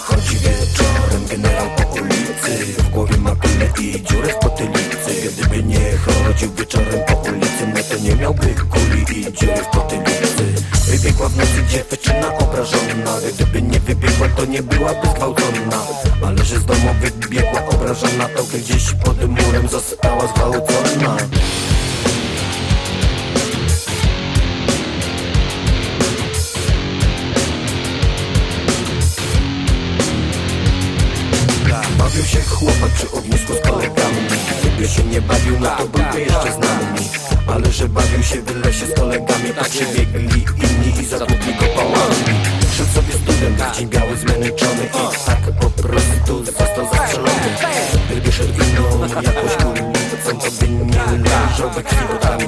Chodzi wieczorem generał po ulicy. W głowie ma kulę i dziurę w potylicy. Gdyby nie chodził wieczorem po ulicy No to nie miałby kuli i dziury w potylicy. Wybiegła w nocy dziewczyna obrażona. Gdyby nie wybiegła to nie byłaby zgwałcona. Ale że z domu wybiegła obrażona To gdzieś pod murem została zgwałcona Bawił się chłopak przy ognisku z kolegami. Gdyby się nie bawił, no to byłby jeszcze z nami. Ale że bawił się w lesie z kolegami Tak się biegli inni i zatłukli go pałami. Szedł sobie student, dzień biały zmęczony I tak po prostu został zastrzelony. Gdyby szedł inną jakąś ulicą To by nie leżał we krwi rokami